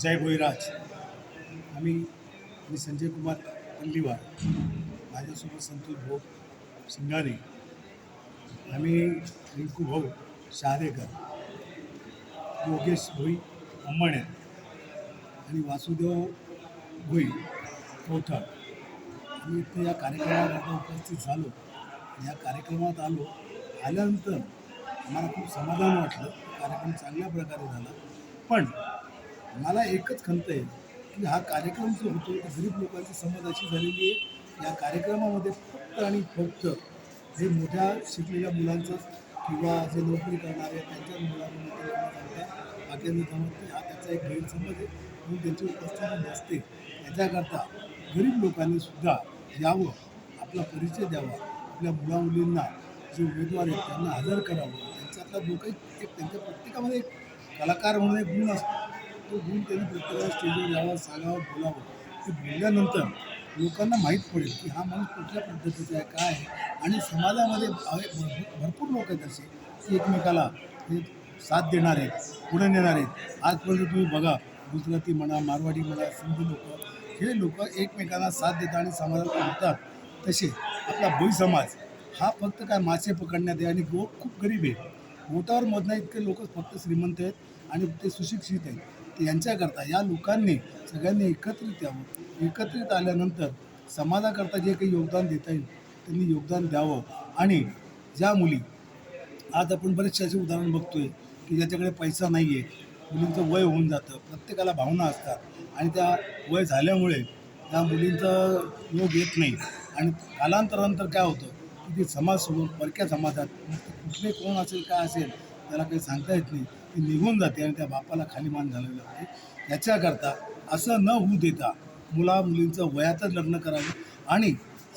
जय भोईराज. आम्ही मी संजय कुमार पल्लीवार माझ्यासोबत संतोष भाऊ सिंगारे आम्ही रिंकू भाऊ शहादेकर योगेश भोई अंमणे आणि वासुदेव भोई कवठा आम्ही इथं या कार्यक्रमाला उपस्थित झालो. या कार्यक्रमात आलो आल्यानंतर आम्हाला खूप समाधान वाटलं. कार्यक्रम चांगल्या प्रकारे झाला. पण मला एकच खंत आहे की हा कार्यक्रम जो होतो गरीब लोकांची समज अशी झालेली आहे. या कार्यक्रमामध्ये फक्त आणि फक्त हे मोठ्या शिकलेल्या मुलांचं किंवा जे नोकरी करणारे त्यांच्या मुलांमध्ये लग्न जमत हा त्याचा एक गैरसमज आहे. म्हणून त्यांची उपस्थिती नसते. याच्याकरता गरीब लोकांनी सुद्धा यावं आपला परिचय द्यावा. आपल्या मुलामुलींना जे उमेदवार आहेत त्यांना हजर करावं. त्यांच्यातला जो काही एक त्यांच्या प्रत्येकामध्ये एक कलाकार म्हणून एक गुण असतो. तो गुण त्यांनी प्रत्येकाला स्टेजवर यावं सांगावं बोलावं. ते बोलल्यानंतर लोकांना माहीत पडेल की हा माणूस कुठल्या पद्धतीचा आहे काय आहे? आणि समाजामध्ये भरपूर लोक आहेत असे की एकमेकाला हे साथ देणार आहेत पुढे नेणार आहेत. आजपर्यंत तुम्ही बघा गुजराती म्हणा मारवाडी म्हणा सिंधी लोक हे लोक एकमेकांना साथ देतात आणि समाजाला होतात तसे आपला भोई समाज हा फक्त काय मासे पकडण्यात आहे आणि गो खूप गरीब आहे. बोटावर मोजण्या इतके लोक फक्त श्रीमंत आहेत आणि ते सुशिक्षित आहेत. यांच्याकरता या लोकांनी सगळ्यांनी एकत्रित यावं. एकत्रित आल्यानंतर समाजाकरता जे काही योगदान देता येईल त्यांनी योगदान द्यावं. आणि ज्या मुली आज आपण बरेचसे असे उदाहरण बघतोय की ज्याच्याकडे पैसा नाही आहे मुलींचं वय होऊन जातं प्रत्येकाला भावना असतात आणि त्या वय झाल्यामुळे त्या मुलींचं योग येत नाही. आणि कालांतरानंतर काय होतं? की ते समाज सोडून परक्या समाजात कुठले कोण असेल काय असेल त्याला काही सांगता येत नाही. ती निघून जाते आणि त्या बापाला खाली मान घालावी लागते. याच्याकरता असं न होऊ देता मुला मुलींचं वयातच लग्न करावं आणि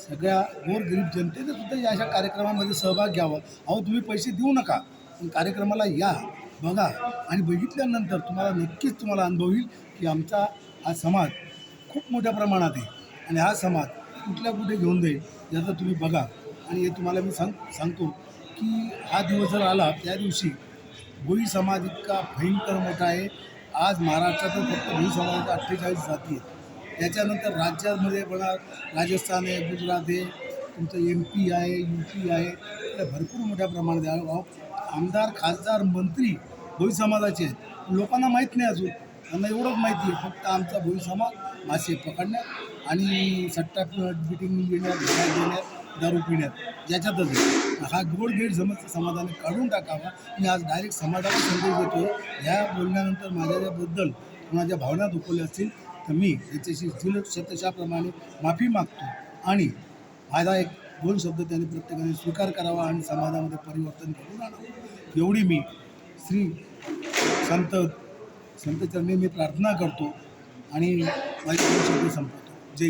सगळ्या गोरगरीब जनतेने सुद्धा या अशा कार्यक्रमामध्ये सहभाग घ्यावा. अहो तुम्ही पैसे देऊ नका पण कार्यक्रमाला या बघा. आणि बघितल्यानंतर तुम्हाला नक्कीच तुम्हाला अनुभव येईल की आमचा हा समाज खूप मोठ्या प्रमाणात आहे. आणि हा समाज कुठल्या कुठे घेऊन जाईल याचं तुम्ही बघा. आणि हे तुम्हाला मी सांग सांगतो की हा दिवस जर आला त्या दिवशी भोई समाज इतका भयंकर मोठा आहे. आज महाराष्ट्रात फक्त भोई समाजाच्या अठ्ठेचाळीस जाती आहेत. त्याच्यानंतर राज्यामध्ये बघा राजस्थान आहे गुजरात आहे तुमचं एम पी आहे यू पी आहे त्या भरपूर मोठ्या प्रमाणात आहे. आमदार खासदार मंत्री भोई समाजाचे आहेत. लोकांना माहीत नाही अजून. त्यांना एवढंच माहिती आहे. फक्त आमचा भोई समाज मासे पकडण्यात आणि सट्टा मिटिंग घेण्यात घेण्यात देण्यात दारू पिण्यात. याच्यातच हा गोड गेट समज समाजाने काढून टाकावा. मी आज डायरेक्ट समाजाला संदेश देतो ह्या बोलण्यानंतर माझ्याबद्दल कोणाच्या भावना दुखवल्या असतील तर मी याच्याशी जुल शतशाप्रमाणे माफी मागतो. आणि माझा एक दोन शब्द त्यांनी प्रत्येकाने स्वीकार करावा आणि समाजामध्ये परिवर्तन घडून आणावं. एवढी मी श्री संत संत चरणी मी प्रार्थना करतो. आणि माझे दोन शब्द संपतो